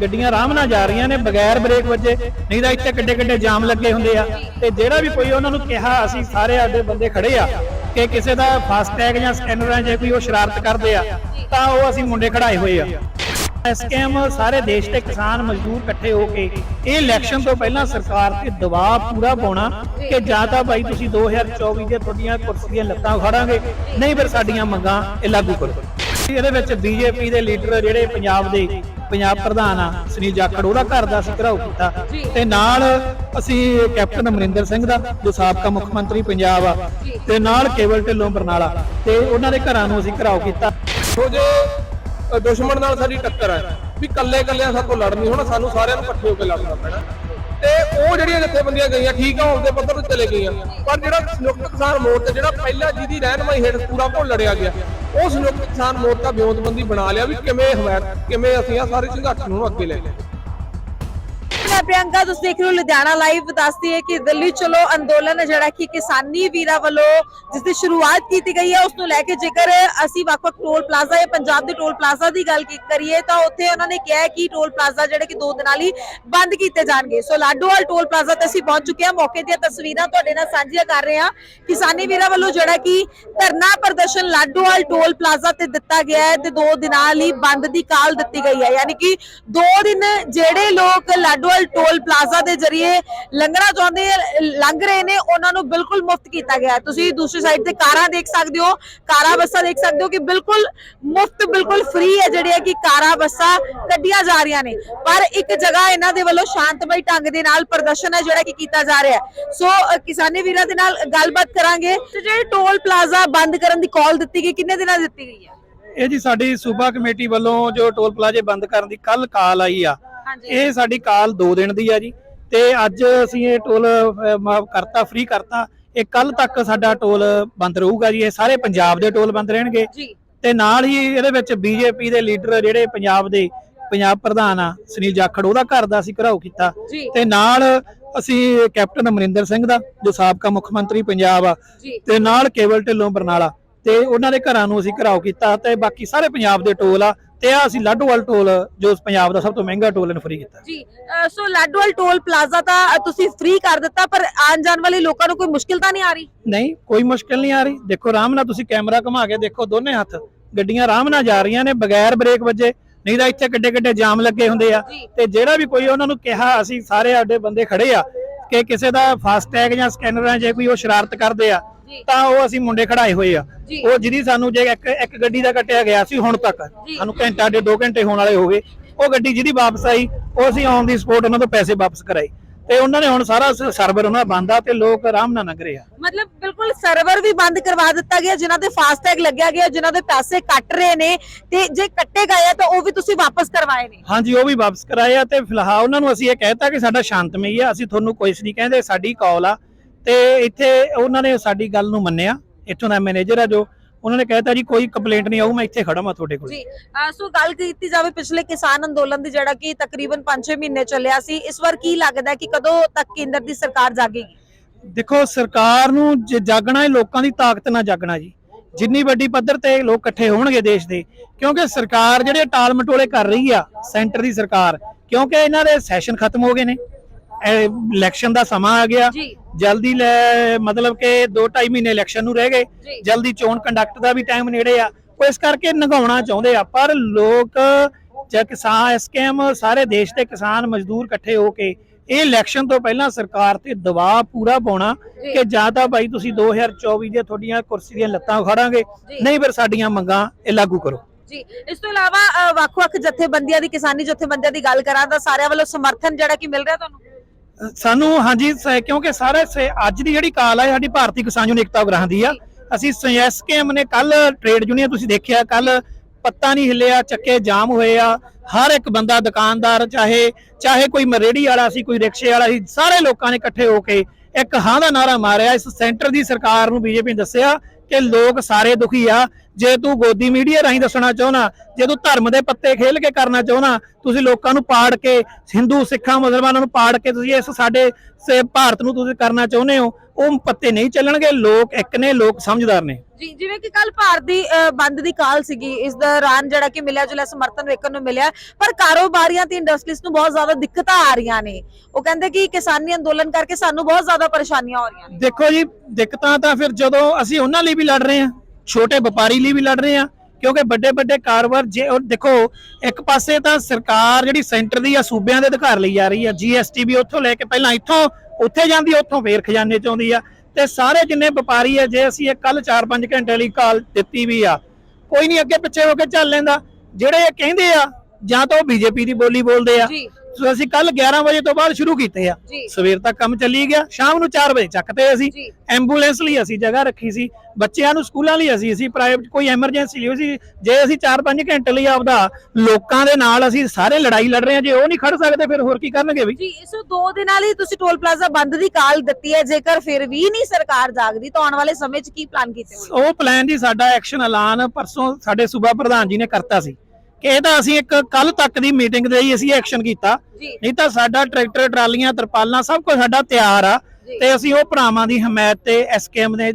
ਗੱਡੀਆਂ ਆਰਾਮ ਨਾਲ ਜਾ ਰਹੀਆਂ ਨੇ, ਬਗੈਰ ਬ੍ਰੇਕ ਵੱਜੇ, ਨਹੀਂ ਤਾਂ ਇੱਥੇ ਕਿੱਡੇ ਕਿੱਡੇ ਜਾਮ ਲੱਗੇ ਹੁੰਦੇ ਆ। ਤੇ ਜਿਹੜਾ ਵੀ ਕੋਈ ਉਹਨਾਂ ਨੂੰ ਕਿਹਾ, ਅਸੀਂ ਸਾਰੇ ਆਡੇ ਬੰਦੇ ਖੜੇ ਆ, ਕਿ ਕਿਸੇ ਦਾ ਫਾਸਟੈਗ ਜਾਂ ਸਕੈਨਰ ਜੇ ਕੋਈ ਉਹ ਸ਼ਰਾਰਤ ਕਰਦੇ ਆ, ਤਾਂ ਉਹ ਅਸੀਂ ਮੁੰਡੇ ਖੜਾਏ ਹੋਏ ਆ। ਸਕੈਮ ਸਾਰੇ ਦੇਸ਼ ਦੇ ਕਿਸਾਨ ਮਜ਼ਦੂਰ ਇਕੱਠੇ ਹੋ ਕੇ, ਇਹ ਇਲੈਕਸ਼ਨ ਤੋਂ ਪਹਿਲਾਂ ਸਰਕਾਰ ਤੇ ਦਬਾਅ ਪੂਰਾ ਪਾਉਣਾ, ਕਿ ਜਾਂ ਤਾਂ ਭਾਈ ਤੁਸੀਂ 2024 ਦੇ ਤੁਹਾਡੀਆਂ ਕੁਰਸੀਆਂ ਲੱਤਾਂ ਖੜਾਂਗੇ ਨਹੀਂ ਫਿਰ ਸਾਡੀਆਂ ਮੰਗਾਂ ਇਹ ਲਾਗੂ ਕਰੋ। ਇਹਦੇ ਵਿੱਚ ਬੀਜੇਪੀ ਦੇ ਲੀਡਰ ਜਿਹੜੇ ਪੰਜਾਬ ਦੇ ਪੰਜਾਬ ਪ੍ਰਧਾਨ ਆ ਸੁਨੀਲ ਜਾਖੜ ਉਹਦਾ ਘਰ ਦਾ ਅਸੀਂ ਘਰਾਓ ਕੀਤਾ। ਤੇ ਨਾਲ ਅਸੀਂ ਕੈਪਟਨ ਅਮਰਿੰਦਰ ਸਿੰਘ ਦਾ ਜੋ ਸਾਬਕਾ ਮੁੱਖ ਮੰਤਰੀ ਪੰਜਾਬ ਆ ਤੇ ਨਾਲ ਕੇਵਲ ਢਿੱਲੋਂ ਬਰਨਾਲਾ ਤੇ ਉਹਨਾਂ ਦੇ ਘਰਾਂ ਨੂੰ ਅਸੀਂ ਘਰਾਓ ਕੀਤਾ। ਦੇਖੋ ਜੇ ਦੁਸ਼ਮਣ ਨਾਲ ਸਾਡੀ ਟੱਕਰ ਹੈ ਵੀ ਕੱਲੇ ਕੱਲਿਆਂ ਸਾਡੇ ਤੋਂ ਲੜ ਨਹੀਂ ਹੋਣਾ ਸਾਨੂੰ ਸਾਰਿਆਂ ਨੂੰ ਇਕੱਠੇ ਹੋ ਕੇ ਲੜਨਾ ਪੈਣਾ। ਉਹ ਜਿਹੜੀਆਂ ਜਥੇਬੰਦੀਆਂ ਗਈਆਂ, ਠੀਕ ਆ ਉਹਦੇ ਪੱਧਰ ਤੇ ਚਲੇ ਗਈਆਂ। ਪਰ ਜਿਹੜਾ ਸੰਯੁਕਤ ਕਿਸਾਨ ਮੋਰਚਾ, ਜਿਹੜਾ ਪਹਿਲਾਂ ਜਿਹਦੀ ਰਹਿਨਮਾਈ ਹੇਠ ਪੂਰਾ ਘੋਲ ਲੜਿਆ ਗਿਆ, ਉਹ ਸੰਯੁਕਤ ਕਿਸਾਨ ਮੋਰਚਾ ਵਿਉਂਤਬੰਦੀ ਬਣਾ ਲਿਆ ਵੀ ਕਿਵੇਂ ਹਮਾਇਤ, ਕਿਵੇਂ ਅਸੀਂ ਆ ਸਾਰੇ ਸੰਘਰਸ਼ ਨੂੰ ਅੱਗੇ ਲੈ ਕੇ ਮੈਂ ਪ੍ਰਿਯੰਕਾ, ਤੁਸੀਂ ਦੇਖ ਰਹੇ ਹੋ ਲੁਧਿਆਣਾ ਲਾਈਵ ਦੱਸਦੀ ਹੈ ਕਿ ਦਿੱਲੀ ਚਲੋ ਅੰਦੋਲਨ ਜਿਹੜਾ ਕਿ ਕਿਸਾਨੀ ਵੀਰਾਂ ਵੱਲੋਂ ਜਿਸ ਦੀ ਸ਼ੁਰੂਆਤ ਕੀਤੀ ਗਈ ਹੈ, ਉਸ ਨੂੰ ਲੈ ਕੇ ਜੇਕਰ ਅਸੀਂ ਵੱਖ-ਵੱਖ ਟੋਲ ਪਲਾਜ਼ਾ ਜਾਂ ਪੰਜਾਬ ਦੇ ਟੋਲ ਪਲਾਜ਼ਾ ਦੀ ਗੱਲ ਕਰੀਏ, ਤਾਂ ਉੱਥੇ ਉਹਨਾਂ ਨੇ ਕਿਹਾ ਕਿ ਟੋਲ ਪਲਾਜ਼ਾ ਜਿਹੜੇ ਕਿ ਦੋ ਦਿਨਾਂ ਲਈ ਬੰਦ ਕੀਤੇ ਜਾਣਗੇ। ਸੋ ਲਾਡੋਵਾਲ ਟੋਲ ਪਲਾਜ਼ਾ ਤੇ ਅਸੀਂ ਪਹੁੰਚ ਚੁੱਕੇ ਹਾਂ। ਮੌਕੇ ਦੀਆਂ ਤਸਵੀਰਾਂ ਤੁਹਾਡੇ ਨਾਲ ਸਾਂਝੀਆਂ ਕਰ ਰਹੇ ਹਾਂ। ਕਿਸਾਨੀ ਵੀਰਾਂ ਵੱਲੋਂ ਜਿਹੜਾ ਕਿ ਧਰਨਾ ਪ੍ਰਦਰਸ਼ਨ ਲਾਡੋਵਾਲ ਟੋਲ ਪਲਾਜ਼ਾ ਤੇ ਦਿੱਤਾ ਗਿਆ ਹੈ ਤੇ ਦੋ ਦਿਨਾਂ ਲਈ ਬੰਦ ਦੀ ਕਾਲ ਦਿੱਤੀ ਗਈ ਹੈ। ਯਾਨੀ ਕਿ ਦੋ ਦਿਨ ਜਿਹੜੇ ਲੋਕ ਲਾਡੋਵਾਲ ਟੋਲ ਪਲਾਜ਼ਾ ਦੇ ਜ਼ਰੀਏ ਲੰਘਣਾ ਚਾਹੁੰਦੇ, ਲੰਘ ਰਹੇ ਨੇ, ਉਹਨਾਂ ਨੂੰ ਬਿਲਕੁਲ ਮੁਫਤ ਕੀਤਾ ਗਿਆ ਤੁਸੀਂ ਦੂਸਰੀ ਸਾਈਡ ਤੇ ਕਾਰਾਂ ਦੇਖ ਸਕਦੇ ਹੋ, ਕਾਰਾਂ ਬੱਸਾਂ ਦੇਖ ਸਕਦੇ ਹੋ ਕਿ ਬਿਲਕੁਲ ਮੁਫਤ, ਬਿਲਕੁਲ ਫ੍ਰੀ ਹੈ ਜਿਹੜੇ ਕਿ ਕਾਰਾਂ, ਬੱਸਾਂ ਕੱਢੀਆਂ ਜਾ ਰਹੀਆਂ ਨੇ। ਪਰ ਇੱਕ ਜਗ੍ਹਾ ਇਹਨਾਂ ਦੇ ਵੱਲੋਂ ਸ਼ਾਂਤਮਈ ਢੰਗ ਦੇ ਨਾਲ ਪ੍ਰਦਰਸ਼ਨ ਹੈ ਜਿਹੜਾ ਕਿ ਕੀਤਾ ਜਾ ਰਿਹਾ ਹੈ। ਸੋ ਕਿਸਾਨੀ ਵੀਰਾਂ ਦੇ ਨਾਲ ਗੱਲਬਾਤ ਕਰਾਂਗੇ। ਤੇ ਜਿਹੜੇ ਟੋਲ ਪਲਾਜ਼ਾ ਬੰਦ ਕਰਨ ਦੀ ਕਾਲ ਦਿੱਤੀ ਗਈ, ਕਿੰਨੇ ਦਿਨਾਂ ਦੀ ਦਿੱਤੀ ਗਈ ਹੈ? ਇਹ ਜੀ ਸਾਡੀ ਸੂਬਾ ਕਮੇਟੀ ਵੱਲੋਂ ਜੋ ਟੋਲ ਪਲਾਜ਼ੇ ਬੰਦ ਕਰਨ ਦੀ ਕੱਲ ਕਾਲ ਆਈ ਆ ਇਹ ਸਾਡੀ ਕਾਲ 2 ਦਿਨ ਦੀ ਆ ਜੀ। ਤੇ ਅੱਜ ਅਸੀਂ ਇਹ ਟੋਲ ਮਾਫ ਕਰਤਾ ਫ੍ਰੀ ਕਰਤਾ। ਇਹ ਕੱਲ ਤੱਕ ਸਾਡਾ ਟੋਲ ਬੰਦ ਰਹੂਗਾ ਜੀ। ਇਹ ਸਾਰੇ ਪੰਜਾਬ ਦੇ ਟੋਲ ਬੰਦ ਰਹਿਣਗੇ। ਤੇ ਨਾਲ ਹੀ ਇਹਦੇ ਵਿੱਚ ਬੀਜੇਪੀ ਦੇ ਲੀਡਰ ਜਿਹੜੇ ਪੰਜਾਬ ਦੇ ਪੰਜਾਬ ਪ੍ਰਧਾਨ ਆ ਸੁਨੀਲ ਜਾਖੜ ਉਹਦਾ ਘਰ ਦਾ ਅਸੀਂ ਘਰਾਓ ਕੀਤਾ। ਤੇ ਨਾਲ ਅਸੀਂ ਕੈਪਟਨ ਅਮਰਿੰਦਰ ਸਿੰਘ ਦਾ ਜੋ ਸਾਬਕਾ ਮੁੱਖ ਮੰਤਰੀ ਪੰਜਾਬ ਆ। ਤੇ ਨਾਲ ਕੇਵਲ ਢਿੱਲੋਂ ਬਰਨਾਲਾ। ਤੇ ਉਹਨਾਂ ਦੇ ਘਰਾਂ ਨੂੰ ਅਸੀਂ ਘਰਾਓ ਕੀਤਾ ਤੇ ਬਾਕੀ ਸਾਰੇ ਪੰਜਾਬ ਦੇ ਟੋਲ ਆ। ਤੇ ਆ ਅਸੀਂ ਲਾਡੋਵਾਲ ਟੋਲ ਜੋ ਪੰਜਾਬ ਦਾ ਸਭ ਤੋਂ ਮਹਿੰਗਾ ਟੋਲ ਇਹਨੂੰ ਫ੍ਰੀ ਕੀਤਾ। ਜੀ ਅ, ਸੋ ਲਾਡੋਵਾਲ ਟੋਲ ਪਲਾਜ਼ਾ ਤਾਂ ਅ, ਤੁਸੀਂ ਫ੍ਰੀ ਕਰ ਦਿੱਤਾ ਪਰ ਆਉਣ ਜਾਣ ਵਾਲੇ ਲੋਕਾਂ ਨੂੰ ਕੋਈ ਮੁਸ਼ਕਿਲ ਤਾਂ ਨਹੀਂ ਆ ਰਹੀ? ਨਹੀਂ ਕੋਈ ਮੁਸ਼ਕਲ ਨਹੀਂ ਆ ਰਹੀ। ਦੇਖੋ ਆਰਾਮ ਨਾਲ ਤੁਸੀਂ ਕੈਮਰਾ ਘੁਮਾ ਕੇ ਦੇਖੋ ਦੋਨੇ ਹੱਥ। ਗੱਡੀਆਂ ਆਰਾਮ ਨਾਲ ਜਾ ਰਹੀਆਂ ਨੇ ਬਗੈਰ ਬ੍ਰੇਕ ਵੱਜੇ। ਨਹੀਂ ਤਾਂ ਇੱਥੇ ਕਿੱਡੇ ਕਿੱਡੇ ਜਾਮ ਲੱਗੇ ਹੁੰਦੇ ਆ। ਜੀ। ਤੇ ਜਿਹੜਾ ਵੀ ਕੋਈ ਉਹਨਾਂ ਨੂੰ ਕਿਹਾ ਅਸੀਂ ਸਾਰੇ ਆਡੇ ਬੰਦੇ ਖੜੇ ਆ ਕਿ ਕਿਸੇ ਦਾ ਫਾਸਟੈਗ ਜਾਂ ਸਕੈਨਰ ਜੇ ਕੋਈ ਉਹ ਸ਼ਰਾਰਤ ਕਰਦੇ ਆ। ਤਾਂ ਉਹ ਅਸੀਂ ਮੁੰਡੇ ਖੜਾਏ ਹੋਏ ਆ। ਉਹ ਜਿਹਦੀ ਸਾਨੂੰ ਜੇ ਇੱਕ ਇੱਕ ਗੱਡੀ ਦਾ ਕੱਟਿਆ ਗਿਆ ਸੀ ਹੁਣ ਤੱਕ। ਸਾਨੂੰ ਘੰਟਾ ਦੇ 2 ਘੰਟੇ ਹੋਣ ਵਾਲੇ ਹੋ ਗਏ। ਉਹ ਗੱਡੀ ਜਿਹਦੀ ਵਾਪਸ ਆਈ ਉਹ ਅਸੀਂ ਔਨ ਦੀ ਸਪੋਰਟ ਉਹਨਾਂ ਤੋਂ ਪੈਸੇ ਵਾਪਸ ਕਰਾਏ। ਤੇ ਉਹਨਾਂ ਨੇ ਹੁਣ ਸਾਰਾ ਸਰਵਰ ਉਹਨਾਂ ਦਾ ਬੰਦ ਆ ਤੇ ਲੋਕ ਆਰਾਮ ਨਾਲ ਲੰਘ ਰਹੇ ਆ। ਮਤਲਬ ਬਿਲਕੁਲ ਸਰਵਰ ਵੀ ਬੰਦ ਕਰਵਾ ਦਿੱਤਾ ਗਿਆ ਜਿਨ੍ਹਾਂ ਦੇ ਫਾਸਟੈਗ ਲੱਗਿਆ ਗਿਆ ਜਿਨ੍ਹਾਂ ਦੇ ਪੈਸੇ ਕੱਟ ਰਹੇ ਨੇ ਤੇ ਜੇ ਕੱਟੇ ਗਏ ਆ ਤਾਂ ਉਹ ਵੀ ਤੁਸੀਂ ਵਾਪਸ ਕਰਵਾਏ ਨੇ। ਹਾਂਜੀ ਉਹ ਵੀ ਵਾਪਸ ਕਰਾਏ ਆ ਤੇ ਫਿਲਹਾਲ ਉਹਨਾਂ ਨੂੰ ਅਸੀਂ ਇਹ ਕਹਿਤਾ ਕਿ ਸਾਡਾ ਸ਼ਾਂਤਮਈ ਆ ਅਸੀਂ ਤੁਹਾਨੂੰ ਕੁਝ ਨਹੀਂ ਕਹਿੰਦੇ ਸਾਡੀ ਕਾਲ ਆ। ਤੇ ਇੱਥੇ ਉਹਨਾਂ ਨੇ ਸਾਡੀ ਗੱਲ ਨੂੰ ਮੰਨਿਆ। ਇੱਥੋਂ ਦਾ ਮੈਨੇਜਰ ਆ ਜੋ ਉਹਨਾਂ ਨੇ ਕਹਿਤਾ ਜੀ ਕੋਈ ਕੰਪਲੇਂਟ ਨਹੀਂ ਆਊ ਮੈਂ ਇੱਥੇ ਖੜਾ ਮੈਂ ਤੁਹਾਡੇ ਕੋਲ। ਜੀ ਅ, ਸੋ ਗੱਲ ਕੀਤੀ ਜਾਵੇ ਪਿਛਲੇ ਕਿਸਾਨ ਅੰਦੋਲਨ ਦੀ ਜਿਹੜਾ ਕਿ ਤਕਰੀਬਨ 5-6 ਮਹੀਨੇ ਚੱਲਿਆ ਸੀ ਇਸ ਵਾਰ ਕੀ ਲੱਗਦਾ ਹੈ ਕਿ ਕਦੋਂ ਤੱਕ ਕੇਂਦਰ ਦੀ ਸਰਕਾਰ ਜਾਗੇਗੀ? ਦੇਖੋ ਸਰਕਾਰ ਨੂੰ ਜੇ ਜਾਗਣਾ ਹੈ ਲੋਕਾਂ ਦੀ ਤਾਕਤ ਨਾਲ ਜਾਗਣਾ ਜੀ। ਜਿੰਨੀ ਵੱਡੀ ਪੱਧਰ ਤੇ ਲੋਕ ਇਕੱਠੇ ਹੋਣਗੇ ਦੇਸ਼ ਦੇ ਕਿਉਂਕਿ ਸਰਕਾਰ ਜਿਹੜੇ ਟਾਲ ਮਟੋਲੇ ਕਰ ਰਹੀ ਆ ਸੈਂਟਰ ਦੀ ਸਰਕਾਰ ਕਿਉਂਕਿ ਇਹਨਾਂ ਦੇ ਸੈਸ਼ਨ ਖਤਮ ਹੋ ਗਏ ਨੇ। ਇਲੈਕਸ਼ਨ ਦਾ ਸਮਾਂ ਆ ਗਿਆ ਜੀ ਜਲਦੀ ਲੈ ਮਤਲਬ ਕਿ 2.5 ਮਹੀਨੇ ਇਲੈਕਸ਼ਨ ਨੂੰ ਰਹਿ ਗਏ ਜੀ। ਜਲਦੀ ਚੋਣ ਕੰਡਕਟ ਦਾ ਵੀ ਟਾਈਮ ਨੇੜੇ ਆ ਉਹ ਇਸ ਕਰਕੇ ਨਗਾਉਣਾ ਚਾਹੁੰਦੇ ਆ ਪਰ ਲੋਕ ਜੇ ਕਿਸਾਨ ਸਕੈਮ ਸਾਰੇ ਦੇਸ਼ ਦੇ ਕਿਸਾਨ ਮਜ਼ਦੂਰ ਇਕੱਠੇ ਹੋ ਕੇ ਇਹ ਇਲੈਕਸ਼ਨ ਤੋਂ ਪਹਿਲਾਂ ਸਰਕਾਰ ਤੇ ਦਬਾਅ ਪੂਰਾ ਪਾਉਣਾ ਜੀ। ਕਿ ਜਾਂ ਤਾਂ ਭਾਈ ਤੁਸੀਂ 2024 ਦੇ ਤੁਹਾਡੀਆਂ ਕੁਰਸੀ ਦੀਆਂ ਲੱਤਾਂ ਖੜਾਂਗੇ ਜੀ। ਨਹੀਂ ਫਿਰ ਸਾਡੀਆਂ ਮੰਗਾਂ ਇਹ ਲਾਗੂ ਕਰੋ ਜੀ ਇਸ ਤੋਂ ਇਲਾਵਾ ਅ, ਵੱਖ-ਵੱਖ ਜਥੇਬੰਦੀਆਂ ਦੀ ਕਿਸਾਨੀ ਜਥੇਬੰਦੀਆਂ ਦੀ ਗੱਲ ਕਰਾਂ ਤਾਂ ਸਾਰਿਆਂ ਵੱਲੋਂ ਸਮਰਥਨ ਜਿਹੜਾ ਕਿ ਮਿਲ ਰਿਹਾ ਤੁਹਾਨੂੰ ਸਾਨੂੰ, ਹਾਂਜੀ, ਸ- ਕਿਉਂਕਿ ਸਾਰਾ ਸ- ਅੱਜ ਦੀ ਜਿਹੜੀ ਕਾਲ ਹੈ ਸਾਡੀ ਭਾਰਤੀ ਕਿਸਾਨ ਯੂਨੀਅਨ ਏਕਤਾ ਉਗਰਾਹਾਂ ਦੀ ਆ। ਅਸੀਂ ਐਸਕੇਐਮ ਨੇ ਕੱਲ ਟ੍ਰੇਡ ਯੂਨੀਅਨ ਤੁਸੀਂ ਦੇਖਿਆ ਕੱਲ ਪੱਤਾ ਨਹੀਂ ਹਿੱਲਿਆ, ਚੱਕੇ ਜਾਮ ਹੋਏ ਆ। ਹਰ ਇੱਕ ਬੰਦਾ ਦੁਕਾਨਦਾਰ, ਚਾਹੇ ਚਾਹੇ ਕੋਈ ਮਰੇੜੀ ਵਾਲਾ ਸੀ, ਕੋਈ ਰਿਕਸ਼ੇ ਵਾਲਾ ਸੀ, ਸਾਰੇ ਲੋਕਾਂ ਨੇ ਇਕੱਠੇ ਹੋ ਕੇ ਇੱਕ ਹਾਂ ਦਾ ਨਾਰਾ ਮਾਰਿਆ। ਇਸ ਸੈਂਟਰ ਦੀ ਸਰਕਾਰ ਨੂੰ ਬੀਜੇਪੀ ਨੇ ਦੱਸਿਆ ਕਿ ਲੋਕ ਸਾਰੇ ਦੁਖੀ ਆ। ਜੇ ਤੂੰ ਗੋਦੀ ਮੀਡੀਆ ਰਾਹੀਂ ਦੱਸਣਾ ਚਾਹੁੰਦਾ ਜੇ ਤੂੰ ਧਰਮ ਦੇ ਪੱਤੇ ਖੇਲ ਕੇ ਕਰਨਾ ਚਾਹੁੰਦਾ ਤੁਸੀਂ ਲੋਕਾਂ ਨੂੰ ਪਾੜ ਕੇ ਹਿੰਦੂ ਸਿੱਖਾਂ ਮੁਸਲਮਾਨਾਂ ਨੂੰ ਪਾੜ ਕੇ ਤੁਸੀਂ ਇਸ ਸਾਡੇ ਭਾਰਤ ਨੂੰ ਤੁਸੀਂ ਕਰਨਾ ਚਾਹੁੰਦੇ ਹੋ ਉਹ ਪੱਤੇ ਨਹੀਂ ਚੱਲਣਗੇ ਲੋਕ ਇੱਕ ਨੇ ਲੋਕ ਸਮਝਦਾਰ ਨੇ। ਜੀ ਜਿਵੇਂ ਕਿ ਕੱਲ ਭਾਰਤ ਦੀ ਬੰਦ ਦੀ ਕਾਲ ਸੀਗੀ ਇਸ ਦੌਰਾਨ ਜਿਹੜਾ ਕਿ ਮਿਲਿਆ ਜੁਲਿਆ ਸਮਰਥਨ ਵੇਖਣ ਨੂੰ ਮਿਲਿਆ ਪਰ ਕਾਰੋਬਾਰੀਆਂ ਤੇ ਇੰਡਸਟਰੀਜ਼ ਨੂੰ ਬਹੁਤ ਜ਼ਿਆਦਾ ਦਿੱਕਤਾਂ ਆ ਰਹੀਆਂ ਨੇ। ਉਹ ਕਹਿੰਦੇ ਕਿ ਕਿਸਾਨੀ ਅੰਦੋਲਨ ਕਰਕੇ ਸਾਨੂੰ ਬਹੁਤ ਜ਼ਿਆਦਾ ਪਰੇਸ਼ਾਨੀਆਂ ਹੋ ਰਹੀਆਂ ਨੇ। ਦੇਖੋ ਜੀ ਦਿੱਕਤਾਂ ਤਾਂ ਫਿਰ ਜਦੋਂ ਅਸੀਂ ਉਹਨਾਂ ਲਈ ਵੀ ਲੜ ਰਹੇ ਹਾਂ ਛੋਟੇ ਵਪਾਰੀ ਲਈ ਵੀ ਲੜ ਰਹੇ ਹਾਂ ਕਿਉਂਕਿ ਵੱਡੇ ਵੱਡੇ ਕਾਰੋਬਾਰ ਜੇ ਉਹ ਦੇਖੋ ਇੱਕ ਪਾਸੇ ਤਾਂ ਸਰਕਾਰ ਜਿਹੜੀ ਸੈਂਟਰ ਦੀ ਆ ਸੂਬਿਆਂ ਦੇ ਅਧਿਕਾਰ ਲਈ ਜਾ ਰਹੀ ਆ ਜੀਐਸਟੀ ਵੀ ਉੱਥੋਂ ਲੈ ਕੇ ਪਹਿਲਾਂ ਇੱਥੋਂ ਉੱਥੇ ਜਾਂਦੀ ਆ, ਉੱਥੋਂ ਫੇਰ ਖਜ਼ਾਨੇ ਚ ਆਉਂਦੀ ਆ। ਤੇ ਸਾਰੇ ਜਿੰਨੇ ਵਪਾਰੀ ਆ ਜੇ ਅਸੀਂ ਇਹ ਕੱਲ 4-5 ਘੰਟੇ ਲਈ ਕਾਲ ਦਿੱਤੀ ਵੀ ਆ ਕੋਈ ਨਹੀਂ ਅੱਗੇ ਪਿੱਛੇ ਹੋ ਕੇ ਚੱਲ ਲੈਂਦਾ। ਜਿਹੜੇ ਇਹ ਕਹਿੰਦੇ ਆ ਜਾਂ ਤਾਂ ਉਹ ਬੀਜੇਪੀ ਦੀ ਬੋਲੀ ਬੋਲਦੇ ਆ ਸੋ ਅਸੀਂ ਕੱਲ 11 ਵਜੇ ਤੋਂ ਬਾਅਦ ਸ਼ੁਰੂ ਕੀਤੇ ਆ। ਜੀ। ਸਵੇਰ ਤੱਕ ਕੰਮ ਚੱਲੀ ਗਿਆ ਸ਼ਾਮ ਨੂੰ 4 ਵਜੇ ਚੱਕਤੇ ਅਸੀਂ। ਜੀ। ਐਂਬੂਲੈਂਸ ਲਈ ਅਸੀਂ ਜਗ੍ਹਾ ਰੱਖੀ ਸੀ। ਬੱਚਿਆਂ ਨੂੰ ਸਕੂਲਾਂ ਲਈ ਅਸੀਂ ਅਸੀਂ ਪ੍ਰਾਈਵੇਟ ਕੋਈ ਐਮਰਜੈਂਸੀ ਲਈ ਸੀ। ਜੇ ਅਸੀਂ 4-5 ਘੰਟੇ ਲਈ ਆਪਦਾ ਲੋਕਾਂ ਦੇ ਨਾਲ ਅਸੀਂ ਸਾਰੇ ਲੜਾਈ ਲੜ ਰਹੇ ਹਾਂ ਜੇ ਉਹ ਨਹੀਂ ਖੜ ਸਕਦੇ ਫਿਰ ਹੋਰ ਕੀ ਕਰਨਗੇ ਵੀ? ਜੀ ਇਸ ਦੋ ਦਿਨਾਂ ਲਈ ਤੁਸੀਂ ਟੋਲ ਪਲਾਜ਼ਾ ਬੰਦ ਦੀ ਕਾਲ ਦਿੱਤੀ ਹੈ। ਜੇਕਰ ਫਿਰ ਵੀ ਨਹੀਂ ਸਰਕਾਰ ਜਾਗਦੀ ਤਾਂ ਆਉਣ ਵਾਲੇ ਸਮੇਂ 'ਚ ਕੀ ਪਲਾਨ ਕੀਤੇ ਹੋਏ ਉਹ ਪਲਾਨ ਜੀ ਸਾਡਾ ਐਕਸ਼ਨ ਐਲਾਨ ਪਰਸੋਂ ਸਾਡੇ ਸੂਬਾ ਪ੍ਰਧਾਨ ਜੀ ਨੇ ਕਰਤਾ ਸੀ। ਇਹ ਤਾਂ ਅਸੀਂ ਇੱਕ ਕੱਲ ਤੱਕ ਦੀ ਮੀਟਿੰਗ ਦੇ ਹੀ ਅਸੀਂ ਐਕਸ਼ਨ ਕੀਤਾ। ਨਹੀਂ ਤਾਂ ਸਾਡਾ ਟਰੈਕਟਰ ਟਰਾਲੀਆਂ ਤਰਪਾਲਾਂ ਸਭ ਕੁਝ ਸਾਡਾ ਤਿਆਰ ਆ। ਤੇ ਅਸੀਂ ਉਹ ਭਰਾਵਾਂ ਦੀ ਹਮਾਇਤ ਤੇ ਐਸਕੇਐਮ ਨੇ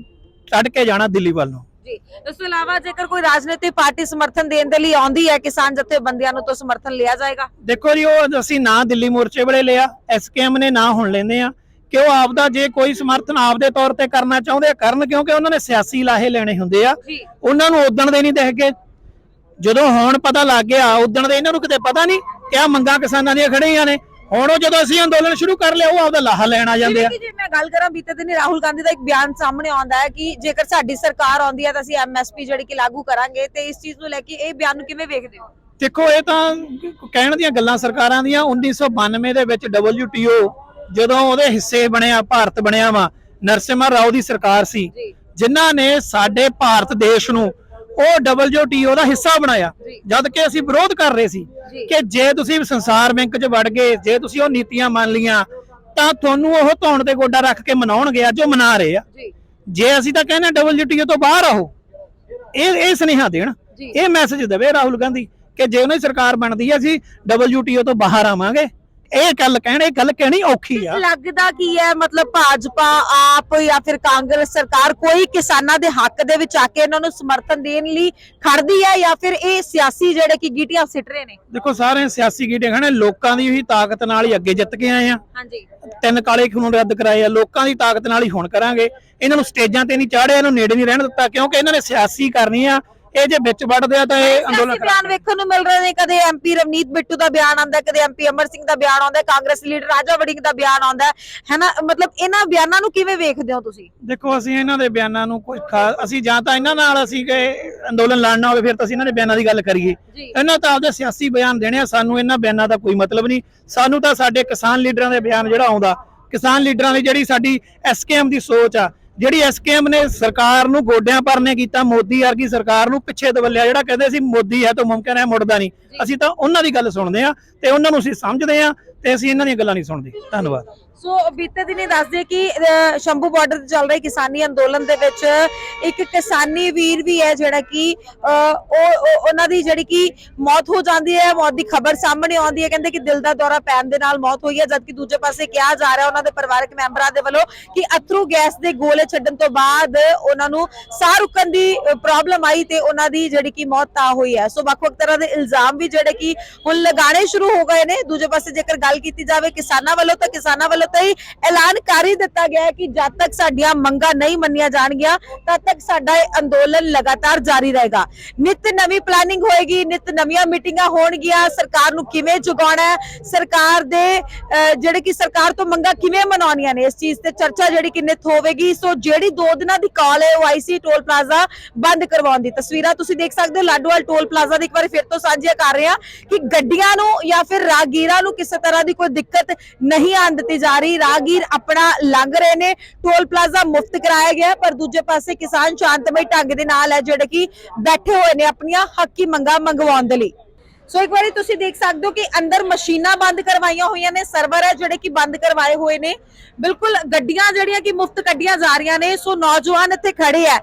ਕੱਢ ਕੇ ਜਾਣਾ ਦਿੱਲੀ ਵੱਲ ਨੂੰ। ਜੀ। ਇਸ ਤੋਂ ਇਲਾਵਾ ਜੇਕਰ ਕੋਈ ਰਾਜਨੀਤਿਕ ਪਾਰਟੀ ਸਮਰਥਨ ਦੇਣ ਦੇ ਲਈ ਆਉਂਦੀ ਹੈ ਕਿਸਾਨ ਜਥੇਬੰਦੀਆਂ ਨੂੰ ਤਾਂ ਸਮਰਥਨ ਲਿਆ ਜਾਏਗਾ। ਦੇਖੋ ਜੀ ਉਹ ਅਸੀਂ ਨਾ ਦਿੱਲੀ ਮੋਰਚੇ ਵੇਲੇ ਲਿਆ ਐਸਕੇਐਮ ਨੇ ਨਾ ਹੁਣ ਲੈਂਦੇ ਆ। ਕਿ ਉਹ ਆਪਦਾ ਜੇ ਕੋਈ ਸਮਰਥਨ ਆਪਦੇ ਤੌਰ ਤੇ ਕਰਨਾ ਚਾਹੁੰਦੇ ਆ ਕਰਨ ਕਿਉਂਕਿ ਉਹਨਾਂ ਨੇ ਸਿਆਸੀ ਲਾਹੇ ਲੈਣੇ ਹੁੰਦੇ ਆ। ਉਹਨਾਂ ਨੂੰ ਉਦਣ ਦੇ ਨਹੀਂ ਦੇਖ ਕੇ ਜਦੋਂ ਹੁਣ ਪਤਾ ਲੱਗ ਗਿਆ ਉਦਣ ਦੇ ਇਹਨਾਂ ਨੂੰ ਕਿਤੇ ਪਤਾ ਨਹੀਂ ਕਿ ਆ ਮੰਗਾਂ ਕਿਸਾਨਾਂ ਦੀਆਂ ਖੜੀਆਂ ਨੇ। ਹੁਣ ਉਹ ਜਦੋਂ ਅਸੀਂ ਅੰਦੋਲਨ ਸ਼ੁਰੂ ਕਰ ਲਿਆ ਉਹ ਆਪਦਾ ਲਾਹਾ ਲੈਣ ਆ ਜਾਂਦੇ ਆ। ਜਿਵੇਂ ਕਿ ਜੇ ਮੈਂ ਗੱਲ ਕਰਾਂ ਬੀਤੇ ਦਿਨ ਰਾਹੁਲ ਗਾਂਧੀ ਦਾ ਇੱਕ ਬਿਆਨ ਸਾਹਮਣੇ ਆਉਂਦਾ ਹੈ ਕਿ ਜੇਕਰ ਸਾਡੀ ਸਰਕਾਰ ਆਉਂਦੀ ਹੈ ਤਾਂ ਅਸੀਂ ਐਮਐਸਪੀ ਜਿਹੜੀ ਕਿ ਲਾਗੂ ਕਰਾਂਗੇ ਤੇ ਇਸ ਚੀਜ਼ ਨੂੰ ਲੈ ਕੇ ਇਹ ਬਿਆਨ ਨੂੰ ਕਿਵੇਂ ਵੇਖਦੇ ਹੋ? ਦੇਖੋ ਇਹ ਤਾਂ ਕਹਿਣ ਦੀਆਂ ਗੱਲਾਂ ਸਰਕਾਰਾਂ ਦੀਆਂ 1992 ਦੇ ਵਿੱਚ WTO ਜਦੋਂ ਉਹਦੇ ਹਿੱਸੇ ਬਣਿਆ ਭਾਰਤ ਬਣਿਆ ਵਾ ਨਰਸਿਮਹਾ ਰਾਓ ਦੀ ਸਰਕਾਰ ਸੀ। ਜਿਨ੍ਹਾਂ ਨੇ ਸਾਡੇ ਭਾਰਤ ਦੇਸ਼ ਨੂੰ ਉਹ WTO ਦਾ ਹਿੱਸਾ ਬਣਾਇਆ। ਜਦ ਕਿ ਅਸੀਂ ਵਿਰੋਧ ਕਰ ਰਹੇ ਸੀ। ਕਿ ਜੇ ਤੁਸੀਂ ਸੰਸਾਰ ਬੈਂਕ 'ਚ ਵੜ ਗਏ ਜੇ ਤੁਸੀਂ ਉਹ ਨੀਤੀਆਂ ਮੰਨ ਲੀਆਂ ਤਾਂ ਤੁਹਾਨੂੰ ਉਹ ਧੌਣ ਤੇ ਗੋਡਾ ਰੱਖ ਕੇ ਮਨਾਉਣਗੇ ਅੱਜ ਉਹ ਮਨਾ ਰਹੇ ਆ ਜੀ ਅਸੀਂ ਤਾਂ ਕਹਿੰਦੇ WTO ਤੋਂ ਬਾਹਰ ਆਓ ਇਹ ਇਹ ਸੁਨੇਹਾ ਦੇਣ। ਇਹ ਮੈਸੇਜ ਦੇਵੇ ਰਾਹੁਲ ਗਾਂਧੀ ਕਿ ਜੇ ਉਹਨਾਂ ਦੀ ਸਰਕਾਰ ਬਣਦੀ ਹੈ ਅਸੀਂ WTO ਤੋਂ ਬਾਹਰ ਆਵਾਂਗੇ ਇਹ ਗੱਲ ਕਹਿਣੀ ਇਹ ਗੱਲ ਕਹਿਣੀ ਔਖੀ ਆ। ਲੱਗਦਾ ਕੀ ਹੈ? ਮਤਲਬ ਭਾਜਪਾ ਆਪ ਜਾਂ ਫਿਰ ਕਾਂਗਰਸ ਸਰਕਾਰ ਕੋਈ ਕਿਸਾਨਾਂ ਦੇ ਹੱਕ ਦੇ ਵਿੱਚ ਆ ਕੇ ਇਹਨਾਂ ਨੂੰ ਸਮਰਥਨ ਦੇਣ ਲਈ ਖੜਦੀ ਹੈ ਜਾਂ ਫਿਰ ਇਹ ਸਿਆਸੀ ਜਿਹੜੇ ਕਿ ਗੀਟੀਆਂ ਸਿੱਟ ਰਹੇ ਨੇ? ਦੇਖੋ ਸਾਰੇ ਸਿਆਸੀ ਗੀਡੇ ਖਾਣੇ ਲੋਕਾਂ ਦੀ ਹੀ ਤਾਕਤ ਨਾਲ ਹੀ ਅੱਗੇ ਜਿੱਤ ਕੇ ਆਏ ਆ। ਹਾਂਜੀ। ਤਿੰਨ ਕਾਲੇ ਕਾਨੂੰਨ ਰੱਦ ਕਰਾਏ ਆ ਲੋਕਾਂ ਦੀ ਤਾਕਤ ਨਾਲ ਹੀ ਹੁਣ ਕਰਾਂਗੇ। ਇਹਨਾਂ ਨੂੰ ਸਟੇਜਾਂ ਤੇ ਨਹੀਂ ਚਾੜਿਆ ਇਹਨੂੰ ਨੇੜੇ ਨਹੀਂ ਰਹਿਣ ਦਿੱਤਾ ਕਿਉਂਕਿ ਇਹਨਾਂ ਨੇ ਸਿਆਸੀ ਕਰਨੀ ਆ। ਇਹ ਜੇ ਵਿੱਚ ਵੜਦੇ ਆ ਤਾਂ ਇਹ ਅੰਦੋਲਨ ਬਿਆਨ ਵੇਖਣ ਨੂੰ ਮਿਲ ਰਹੇ ਨੇ ਕਦੇ ਐਮਪੀ ਰਵਨੀਤ ਬਿੱਟੂ ਦਾ ਬਿਆਨ ਆਉਂਦਾ ਕਦੇ ਐਮਪੀ ਅਮਰ ਸਿੰਘ ਦਾ ਬਿਆਨ ਆਉਂਦਾ ਕਾਂਗਰਸ ਲੀਡਰ ਰਾਜਾ ਵੜਿੰਗ ਦਾ ਬਿਆਨ ਆਉਂਦਾ ਹੈ ਹੈਨਾ? ਮਤਲਬ ਇਹਨਾਂ ਬਿਆਨਾਂ ਨੂੰ ਕਿਵੇਂ ਵੇਖਦੇ ਹੋ ਤੁਸੀਂ? ਦੇਖੋ ਅਸੀਂ ਇਹਨਾਂ ਦੇ ਬਿਆਨਾਂ ਨੂੰ ਕੋਈ ਅਸੀਂ ਜਾਂ ਤਾਂ ਇਹਨਾਂ ਨਾਲ ਅਸੀਂ ਕਿ ਅੰਦੋਲਨ ਲੜਨਾ ਹੋਵੇ ਫਿਰ ਤਾਂ ਅਸੀਂ ਇਹਨਾਂ ਦੇ ਬਿਆਨਾਂ ਦੀ ਗੱਲ ਕਰੀਏ। ਇਹਨਾਂ ਤਾਂ ਆਪਦੇ ਸਿਆਸੀ ਬਿਆਨ ਦੇਣੇ ਆ ਸਾਨੂੰ ਇਹਨਾਂ ਬਿਆਨਾਂ ਦਾ ਕੋਈ ਮਤਲਬ ਨਹੀਂ। ਸਾਨੂੰ ਤਾਂ ਸਾਡੇ ਕਿਸਾਨ ਲੀਡਰਾਂ ਦੇ ਬਿਆਨ ਜਿਹੜਾ ਆਉਂਦਾ ਕਿਸਾਨ ਲੀਡਰਾਂ ਦੀ ਜਿਹੜੀ ਸਾਡੀ ਐਸਕੇਐਮ ਦੀ ਸੋਚ ਆ ਜਿਹੜੀ ਐਸਕੇਐਮ ਨੇ ਸਰਕਾਰ ਨੂੰ ਗੋਡਿਆਂ ਭਰਨੇ ਕੀਤਾ, ਮੋਦੀ ਵਰਗੀ ਸਰਕਾਰ ਨੂੰ ਪਿੱਛੇ ਦਵਲਿਆ, ਜਿਹੜਾ ਕਹਿੰਦੇ ਸੀ ਮੋਦੀ ਹੈ ਤਾਂ ਮੁਮਕਿਨ ਹੈ, ਮੁੜਦਾ ਨਹੀਂ। ਅਸੀਂ ਤਾਂ ਉਹਨਾਂ ਦੀ ਗੱਲ ਸੁਣਦੇ ਆ ਤੇ ਉਹਨਾਂ ਨੂੰ ਅਸੀਂ ਸਮਝਦੇ ਆ ਤੇ ਅਸੀਂ ਇਹਨਾਂ ਦੀਆਂ ਗੱਲਾਂ ਨਹੀਂ ਸੁਣਦੇ। ਧੰਨਵਾਦ। ਸੋ ਬੀਤੇ ਦਿਨੀ ਦੱਸਦੇ ਕਿ ਸ਼ੰਭੂ ਬਾਰਡਰ ਤੇ ਚੱਲ ਰਹੀ ਕਿਸਾਨੀ ਅੰਦੋਲਨ ਦੇ ਵਿੱਚ ਇੱਕ ਕਿਸਾਨੀ ਵੀਰ ਵੀ ਹੈ ਜਿਹੜਾ ਕਿ ਉਹ ਉਹ- ਉਹਨਾਂ ਦੀ ਜਿਹੜੀ ਕਿ ਮੌਤ ਹੋ ਜਾਂਦੀ ਹੈ ਮੌਤ ਦੀ ਖਬਰ ਸਾਹਮਣੇ ਆਉਂਦੀ ਹੈ। ਕਹਿੰਦੇ ਕਿ ਦਿਲ ਦਾ ਦੌਰਾ ਪੈਣ ਦੇ ਨਾਲ ਮੌਤ ਹੋਈ ਹੈ ਜਦਕਿ ਦੂਜੇ ਪਾਸੇ ਕਿਹਾ ਜਾ ਰਿਹਾ ਉਹਨਾਂ ਦੇ ਪਰਿਵਾਰਕ ਮੈਂਬਰਾਂ ਦੇ ਵੱਲੋਂ ਕਿ ਅਥਰੂ ਗੈਸ ਦੇ ਗੋਲੇ ਛੱਡਣ ਤੋਂ ਬਾਅਦ ਉਹਨਾਂ ਨੂੰ ਸਾਹ ਰੁਕਣ ਦੀ ਪ੍ਰੋਬਲਮ ਆਈ ਤੇ ਉਹਨਾਂ ਦੀ ਜਿਹੜੀ ਕਿ ਮੌਤ ਤਾਂ ਹੋਈ ਹੈ। ਸੋ ਵੱਖ-ਵੱਖ ਤਰ੍ਹਾਂ ਦੇ ਇਲਜ਼ਾਮ ਵੀ ਜਿਹੜੇ ਕਿ ਹੁਣ ਲਗਾਣੇ ਸ਼ੁਰੂ ਹੋ ਗਏ ਨੇ। ਦੂਜੇ ਪਾਸੇ ਜੇਕਰ ਗੱਲ ਕੀਤੀ ਜਾਵੇ ਕਿਸਾਨਾਂ ਵੱਲੋਂ, ਤਾਂ ਕਿਸਾਨਾਂ ਵੱਲੋਂ ਤਾਂ ਹੀ ਐਲਾਨ ਕਰ ਹੀ ਦਿੱਤਾ ਗਿਆ ਹੈ ਕਿ ਜਦ ਤੱਕ ਸਾਡੀਆਂ ਮੰਗਾਂ ਨਹੀਂ ਮੰਨੀਆਂ ਜਾਣਗੀਆਂ, ਤਦ ਤੱਕ ਸਾਡਾ ਇਹ ਅੰਦੋਲਨ ਲਗਾਤਾਰ ਜਾਰੀ ਰਹੇਗਾ। ਨਿਤ ਨਵੀਂ ਪਲਾਨਿੰਗ ਹੋਏਗੀ, ਨਿਤ ਨਵੀਆਂ ਮੀਟਿੰਗਾਂ ਹੋਣਗੀਆਂ। ਸਰਕਾਰ ਨੂੰ ਕਿਵੇਂ ਜੁਗਾਉਣਾ ਹੈ? ਸਰਕਾਰ ਦੇ ਜਿਹੜੇ ਕਿ ਸਰਕਾਰ ਤੋਂ ਮੰਗਾਂ ਕਿਵੇਂ ਮਨਾਉਣੀਆਂ ਨੇ? ਇਸ ਚੀਜ਼ ਤੇ ਚਰਚਾ ਜਿਹੜੀ ਕਿ ਨਿਤ ਹੋਵੇਗੀ। ਸੋ ਜਿਹੜੀ ਦੋ ਦਿਨਾਂ ਦੀ ਕਾਲ ਹੈ, ਉਹ ਆਈਸੀ ਟੋਲ ਪਲਾਜ਼ਾ ਬੰਦ ਕਰਵਾਉਣ ਦੀ। ਤਸਵੀਰਾਂ ਤੁਸੀਂ ਦੇਖ ਸਕਦੇ ਹੋ, ਲਾਡੋਵਾਲ ਟੋਲ ਪਲਾਜ਼ਾ ਦੀ। ਇੱਕ ਵਾਰ ਫਿਰ ਤੋਂ ਸਾਂਝੀਆਂ ਕਰ ਰਹੇ ਹਾਂ ਕਿ ਗੱਡੀਆਂ ਨੂੰ ਜਾਂ ਫਿਰ ਰਾਗੀਰਾਂ ਨੂੰ ਕਿਸੇ ਤਰ੍ਹਾਂ ਦੀ ਕੋਈ ਦਿੱਕਤ ਨਹੀਂ ਆਉਣ ਦਿੱਤੀ ਜਾ ਰਹੀ। ਰਾਗੀਰ ਆਪਣਾ ਲੰਘ ਰਹੇ ਨੇ, ਟੋਲ ਪਲਾਜ਼ਾ ਮੁਫਤ ਕਰਾਇਆ ਗਿਆ ਪਰ ਦੂਜੇ ਪਾਸੇ ਕਿਸਾਨ ਸ਼ਾਂਤਮਈ ਢੰਗ ਦੇ ਨਾਲ ਹੈ, ਜਿਹੜੇ ਕਿ ਬੈਠੇ ਹੋਏ ਨੇ ਆਪਣੀਆਂ ਹੱਕੀ ਮੰਗਾਂ ਮੰਗਵਾਉਣ ਦੇ ਲਈ। ਸੋ ਇੱਕ ਵਾਰੀ ਤੁਸੀਂ ਦੇਖ ਸਕਦੇ ਹੋ ਕਿ ਅੰਦਰ ਮਸ਼ੀਨਾਂ ਬੰਦ ਕਰਵਾਈਆਂ ਹੋਈਆਂ ਨੇ ਸਰਵਰ ਹੈ ਜਿਹੜੇ ਕਿ ਬੰਦ ਕਰਵਾਏ ਹੋਏ ਨੇ। ਬਿਲਕੁਲ ਗੱਡੀਆਂ ਜਿਹੜੀਆਂ ਕਿ ਮੁਫਤ ਕੱਢੀਆਂ ਜਾ ਰਹੀਆਂ ਨੇ, ਸੋ ਨੌਜਵਾਨ ਇੱਥੇ ਖੜੇ ਆ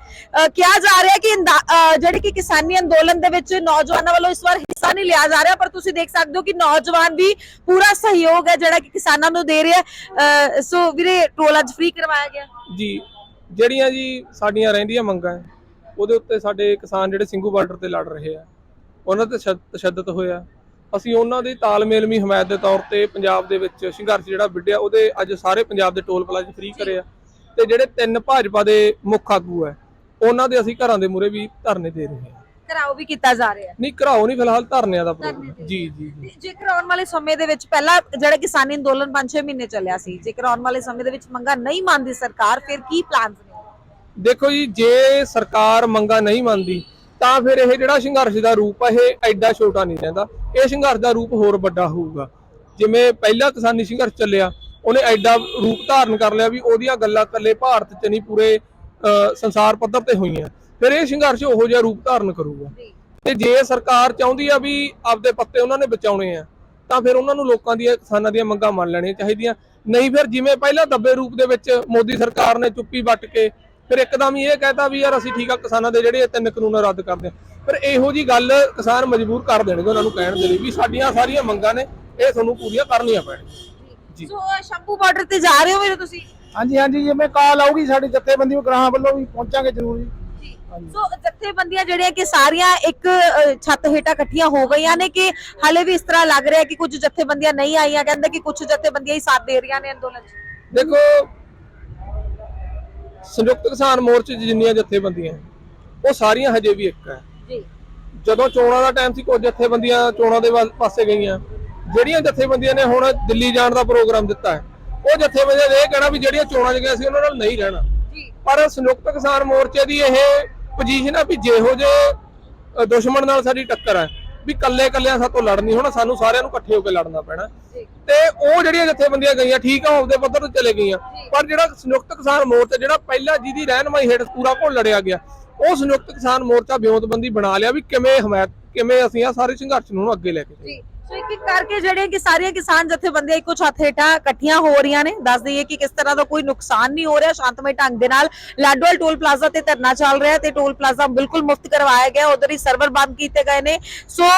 ਕਿਹਾ ਜਾ ਰਿਹਾ ਕਿ ਅੰਦਾ- ਕਿ ਕਿਸਾਨੀ ਅੰਦੋਲਨ ਦੇ ਵਿੱਚ ਨੌਜਵਾਨਾਂ ਵੱਲੋਂ ਇਸ ਵਾਰ ਹਿੱਸਾ ਨਹੀਂ ਲਿਆ ਜਾ ਰਿਹਾ, ਪਰ ਤੁਸੀਂ ਦੇਖ ਸਕਦੇ ਹੋ ਕਿ ਨੌਜਵਾਨ ਵੀ ਪੂਰਾ ਸਹਿਯੋਗ ਹੈ ਜਿਹੜਾ ਕਿ ਕਿਸਾਨਾਂ ਨੂੰ ਦੇ ਰਿਹਾ ਸੋ ਵੀਰੇ ਟੋਲ ਅੱਜ ਫ੍ਰੀ ਕਰਵਾਇਆ ਗਿਆ। ਜੀ, ਜਿਹੜੀਆਂ ਜੀ ਸਾਡੀਆਂ ਰਹਿੰਦੀਆਂ ਮੰਗਾਂ ਉਹਦੇ ਉੱਤੇ ਸਾਡੇ ਕਿਸਾਨ ਜਿਹੜੇ ਸਿੰਘੂ ਬਾਰਡਰ ਤੇ ਲੜ ਰਹੇ ਆ। ਉਹਨਾਂ ਤੇ ਤਸ਼ੱਦ- ਤਸ਼ੱਦਦ ਹੋਇਆ। ਅਸੀਂ ਉਹਨਾਂ ਦੀ ਤਾਲਮੇਲਮੀ ਹਮਾਇਤ ਦੇ ਤੌਰ ਤੇ ਪੰਜਾਬ ਦੇ ਵਿੱਚ ਸੰਘਰਸ਼ ਜਿਹੜਾ ਵਿੱਢਿਆ ਉਹਦੇ ਅੱਜ ਸਾਰੇ ਪੰਜਾਬ ਦੇ ਟੋਲ ਪਲਾਜ਼ੇ ਫ੍ਰੀ ਕਰੇ ਆ। ਤੇ ਜਿਹੜੇ ਤਿੰਨ ਭਾਜਪਾ ਦੇ ਮੁੱਖ ਆਗੂ ਹੈ ਉਹਨਾਂ ਦੇ ਅਸੀਂ ਘਰਾਂ ਦੇ ਮੂਹਰੇ ਵੀ ਧਰਨੇ ਦੇ ਰਹੇ ਹਾਂ। ਕਰਾਓ ਵੀ ਕੀਤਾ ਜਾ ਰਿਹਾ। ਨਹੀਂ ਘਰਾਓ ਨਹੀਂ ਫਿਲਹਾਲ ਧਰਨਿਆਂ ਦਾ ਪ੍ਰੋਗਰਾਮ। ਜੀ ਜੀ ਜੇਕਰ ਆਉਣ ਵਾਲੇ ਸਮੇਂ ਦੇ ਵਿੱਚ ਪਹਿਲਾਂ ਜਿਹੜਾ ਕਿਸਾਨੀ ਅੰਦੋਲਨ 5-6 ਮਹੀਨੇ ਚੱਲਿਆ ਸੀ ਜੇਕਰ ਆਉਣ ਵਾਲੇ ਸਮੇਂ ਦੇ ਵਿੱਚ ਮੰਗਾ ਨਹੀਂ ਮੰਨਦੀ ਸਰਕਾਰ ਫਿਰ ਕੀ ਪਲਾਨਸ ਨੇ? ਦੇਖੋ ਜੀ ਜੇ ਸਰਕਾਰ ਮੰਗਾ ਨਹੀਂ ਮੰਨਦੀ ਤਾਂ ਫਿਰ ਇਹ ਜਿਹੜਾ ਸੰਘਰਸ਼ ਦਾ ਰੂਪ ਹੈ ਇਹ ਐਡਾ ਛੋਟਾ ਨਹੀਂ ਰਹਿੰਦਾ। ਇਹ ਸੰਘਰਸ਼ ਦਾ ਰੂਪ ਹੋਰ ਵੱਡਾ ਹੋਊਗਾ। ਜਿਵੇਂ ਪਹਿਲਾ ਕਿਸਾਨੀ ਸੰਘਰਸ਼ ਚੱਲਿਆ ਉਹਨੇ ਐਡਾ ਰੂਪ ਧਾਰਨ ਕਰ ਲਿਆ ਵੀ ਉਹਦੀਆਂ ਗੱਲਾਂ ਇਕੱਲੇ ਭਾਰਤ 'ਚ ਨਹੀਂ ਪੂਰੇ ਸੰਸਾਰ ਪੱਧਰ ਤੇ ਹੋਈਆਂ। ਫਿਰ ਇਹ ਸੰਘਰਸ਼ ਉਹੋ ਜਿਹਾ ਰੂਪ ਧਾਰਨ ਕਰੂਗਾ। ਤੇ ਜੇ ਸਰਕਾਰ ਚਾਹੁੰਦੀ ਆ ਵੀ ਆਪਦੇ ਪੱਤੇ ਉਹਨਾਂ ਨੇ ਬਚਾਉਣੇ ਆ ਤਾਂ ਫਿਰ ਉਹਨਾਂ ਨੂੰ ਲੋਕਾਂ ਦੀਆਂ ਕਿਸਾਨਾਂ ਦੀਆਂ ਮੰਗਾਂ ਮੰਨ ਲੈਣੀਆਂ ਚਾਹੀਦੀਆਂ। ਨਹੀਂ ਫਿਰ ਜਿਵੇਂ ਪਹਿਲਾਂ ਦੱਬੇ ਰੂਪ ਦੇ ਵਿੱਚ ਮੋਦੀ ਸਰਕਾਰ ਨੇ ਚੁੱਪੀ ਵੱਟ ਕੇ ਫਿਰ ਇੱਕਦਮ ਹੀ ਇਹ ਕਹਿਤਾ ਵੀ ਯਾਰ ਅਸੀਂ ਠੀਕ ਆ ਕਿਸਾਨਾਂ ਦੇ ਜਿਹੜੇ ਇਹ ਤਿੰਨ ਕਾਨੂੰਨ ਰੱਦ ਕਰਦੇ ਆ ਫਿਰ ਇਹੋ ਜੀ ਗੱਲ ਕਿਸਾਨ ਮਜਬੂਰ ਕਰ ਦੇਣਗੇ ਉਹਨਾਂ ਨੂੰ ਕਹਿਣ ਦੇ ਲਈ ਵੀ ਸਾਡੀਆਂ ਸਾਰੀਆਂ ਮੰਗਾਂ ਨੇ ਇਹ ਤੁਹਾਨੂੰ ਪੂਰੀਆਂ ਕਰਨੀਆਂ ਪੈਣਗੀਆਂ। ਜੀ। ਸੋ ਸ਼ੰਭੂ ਬਾਰਡਰ ਤੇ ਜਾ ਰਹੇ ਹੋ ਵੀਰੇ ਤੁਸੀਂ? ਹਾਂਜੀ ਹਾਂਜੀ ਜਿਵੇਂ ਕਾਲ ਆਊਗੀ ਸਾਡੀ ਜਥੇਬੰਦੀ ਗ੍ਰਾਹਾਂ ਵੱਲੋਂ ਵੀ ਪਹੁੰਚਾਂਗੇ ਜ਼ਰੂਰ ਜੀ। ਸੋ ਜਥੇਬੰਦੀਆਂ ਜਿਹੜੀਆਂ ਕਿ ਸਾਰੀਆਂ ਇੱਕ ਛੱਤ ਹੇਠਾਂ ਇਕੱਠੀਆਂ ਹੋ ਗਈਆਂ ਨੇ ਕਿ ਹਾਲੇ ਵੀ ਇਸ ਤਰ੍ਹਾਂ ਲੱਗ ਰਿਹਾ ਕਿ ਕੁਝ ਜਥੇਬੰਦੀਆਂ ਨਹੀਂ ਆਈਆਂ ਕਹਿੰਦੇ ਕਿ ਕੁਝ ਜਥੇਬੰਦੀਆਂ ਹੀ ਸਾਥ ਦੇ ਰਹੀਆਂ ਨੇ ਅੰਦੋਲਨ 'ਚ। ਦੇਖੋ ਸੰਯੁਕਤ ਕਿਸਾਨ ਮੋਰਚੇ 'ਚ ਜਿੰਨੀਆਂ ਜਥੇਬੰਦੀਆਂ ਉਹ ਸਾਰੀਆਂ ਹਜੇ ਵੀ ਇੱਕ ਹੈ। ਜੀ। ਜਦੋਂ ਚੋਣਾਂ ਦਾ ਟਾਈਮ ਸੀ ਕੁਝ ਜਥੇਬੰਦੀਆਂ ਚੋਣਾਂ ਦੇ ਪਾਸੇ ਗਈਆਂ। ਜਿਹੜੀਆਂ ਜਥੇਬੰਦੀਆਂ ਨੇ ਹੁਣ ਦਿੱਲੀ ਜਾਣ ਦਾ ਪ੍ਰੋਗਰਾਮ ਦਿੱਤਾ ਹੈ ਉਹ ਜਥੇਬੰਦੀਆਂ ਇਹ ਕਹਿਣਾ ਵੀ ਜਿਹੜੀਆਂ ਚੋਣਾਂ 'ਚ ਗਈਆਂ ਸੀ ਉਹਨਾਂ ਨਾਲ ਨਹੀਂ ਰਹਿਣਾ। ਪਰ ਸੰਯੁਕਤ ਕਿਸਾਨ ਮੋਰਚੇ ਦੀ ਇਹ ਪੋਜੀਸ਼ਨ ਹੈ ਵੀ ਜਿਹੋ ਜੇ ਦੁਸ਼ਮਣ ਨਾਲ ਸਾਡੀ ਟੱਕਰ ਹੈ। ਵੀ ਕੱਲੇ ਕੱਲਿਆਂ ਸਾਤੋਂ ਲੜ ਨਹੀਂ ਹੋਣਾ ਸਾਨੂੰ ਸਾਰਿਆਂ ਨੂੰ ਇਕੱਠੇ ਹੋ ਕੇ ਲੜਨਾ ਪੈਣਾ। ਤੇ ਉਹ ਜਿਹੜੀਆਂ ਜਥੇਬੰਦੀਆਂ ਗਈਆਂ ਠੀਕ ਆ ਉਹਦੇ ਪੱਧਰ ਤੇ ਚਲੇ ਗਈਆਂ। ਪਰ ਜਿਹੜਾ ਸੰਯੁਕਤ ਕਿਸਾਨ ਮੋਰਚਾ ਜਿਹੜਾ ਪਹਿਲਾਂ ਜਿਹਦੀ ਰਹਿਨਮਾਈ ਹੇਠ ਪੂਰਾ ਘੋਲ ਲੜਿਆ ਗਿਆ ਉਹ ਸੰਯੁਕਤ ਕਿਸਾਨ ਮੋਰਚਾ ਵਿਉਂਤਬੰਦੀ ਬਣਾ ਲਿਆ ਵੀ ਕਿਵੇਂ ਹਮਾਇਤ ਕਿਵੇਂ ਅਸੀਂ ਆ ਸਾਰੇ ਸੰਘਰਸ਼ ਨੂੰ ਅੱਗੇ ਲੈ ਕੇ ਜਾਈਏ। ਜੀ ਸੋ ਇੱਕ ਇੱਕ ਕਰਕੇ ਜਿਹੜੀਆਂ ਕਿ ਸਾਰੀਆਂ ਕਿਸਾਨ ਜਥੇਬੰਦੀਆਂ ਇੱਕੋ ਛੱਤ ਹੇਠਾਂ ਇਕੱਠੀਆਂ ਹੋ ਰਹੀਆਂ ਨੇ। ਦੱਸ ਦਈਏ ਕਿ ਕਿਸ ਤਰ੍ਹਾਂ ਦਾ ਕੋਈ ਨੁਕਸਾਨ ਨਹੀਂ ਹੋ ਰਿਹਾ। ਸ਼ਾਂਤਮਈ ਢੰਗ ਦੇ ਨਾਲ ਲਾਡੋਵਾਲ ਟੋਲ ਪਲਾਜ਼ਾ ਤੇ ਧਰਨਾ ਚੱਲ ਰਿਹਾ ਤੇ ਟੋਲ ਪਲਾਜ਼ਾ ਬਿਲਕੁਲ ਮੁਫਤ ਕਰਵਾਇਆ ਗਿਆ। ਉਧਰ ਹੀ ਸਰਵਰ ਬੰਦ ਕੀਤੇ ਗਏ ਨੇ। ਸੋ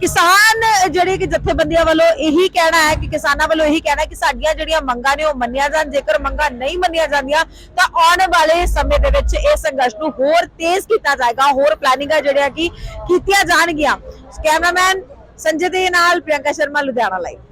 ਕਿਸਾਨ ਜਿਹੜੇ ਕਿ ਜਥੇਬੰਦੀਆਂ ਵੱਲੋਂ ਇਹੀ ਕਹਿਣਾ ਹੈ ਕਿ ਕਿਸਾਨਾਂ ਵੱਲੋਂ ਇਹੀ ਕਹਿਣਾ ਕਿ ਸਾਡੀਆਂ ਜਿਹੜੀਆਂ ਮੰਗਾਂ ਨੇ ਉਹ ਮੰਨੀਆਂ ਜਾਣ। ਜੇਕਰ ਮੰਗਾਂ ਨਹੀਂ ਮੰਨੀਆਂ ਜਾਂਦੀਆਂ, ਤਾਂ ਆਉਣ ਵਾਲੇ ਸਮੇਂ ਦੇ ਵਿੱਚ ਇਹ ਸੰਘਰਸ਼ ਨੂੰ ਹੋਰ ਤੇਜ਼ ਕੀਤਾ ਜਾਏਗਾ। ਹੋਰ ਪਲੈਨਿੰਗਾਂ ਜਿਹੜੀਆਂ ਕਿ ਕੀਤੀਆਂ ਜਾਣਗੀਆਂ। ਕੈਮਰਾਮੈਨ ਸੰਜੇ ਦੇ ਨਾਲ ਪ੍ਰਿਯੰਕਾ ਸ਼ਰਮਾ ਲੁਧਿਆਣਾ ਲਾਈਵ